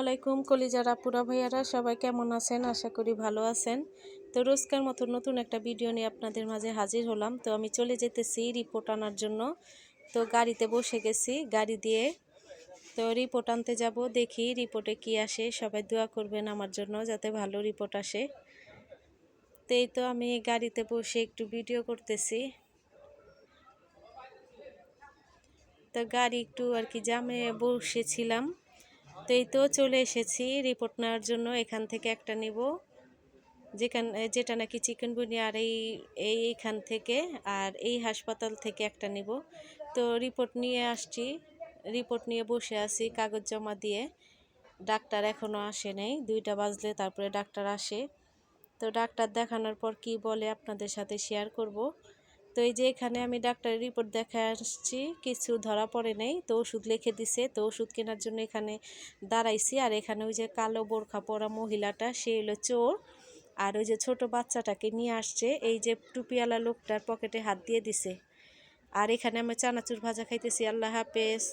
আলাইকুম, কলিজার আপুরা ভাইয়ারা, সবাই কেমন আছেন? আশা করি ভালো আছেন। তো রোজকার মতো নতুন একটা ভিডিও নিয়ে আপনাদের মাঝে হাজির হলাম। তো আমি চলে যেতেছি রিপোর্ট আনার জন্য। তো গাড়িতে বসে গেছি, গাড়ি দিয়ে। তো রিপোর্ট আনতে যাব, দেখি রিপোর্টে কি আসে। সবাই দোয়া করবেন আমার জন্য যাতে ভালো রিপোর্ট আসে। তো এই তো আমি গাড়িতে বসে একটু ভিডিও করতেছি। তো গাড়ি একটু আর কি জামে বসেছিলাম। তো এই তো চলে এসেছি। রিপোর্ট নেওয়ার জন্য এখান থেকে একটা নিব। যেখান যেটা নাকি চিকেনগুনি আর এই এইখান থেকে আর এই হাসপাতাল থেকে একটা নিব। তো রিপোর্ট নিয়ে আসছি। রিপোর্ট নিয়ে বসে আছি কাগজ জমা দিয়ে। ডাক্তার এখনও আসে নাই। দুইটা বাজলে তারপরে ডাক্তার আসে। তো ডাক্তার দেখানোর পর কি বলে আপনাদের সাথে শেয়ার করব। তো এই যে এখানে আমি ডাক্তারের রিপোর্ট দেখা আসছি কিছু ধরা পড়ে নেই, তো ওষুধ লিখে দিছে, তো ওষুধ কেনার জন্য এখানে দাঁড়াইছি। আর এখানে ওই যে কালো বোরখা পরা মহিলাটা, সে হলো চোর। আর ওই যে ছোট বাচ্চাটাকে নিয়ে আসছে, এই যে টুপিওয়ালা লোকটার পকেটে হাত দিয়ে দিছে। আর এখানে আমি চানাচুর ভাজা খাইতেছি, আল্লাহ হাফেজ।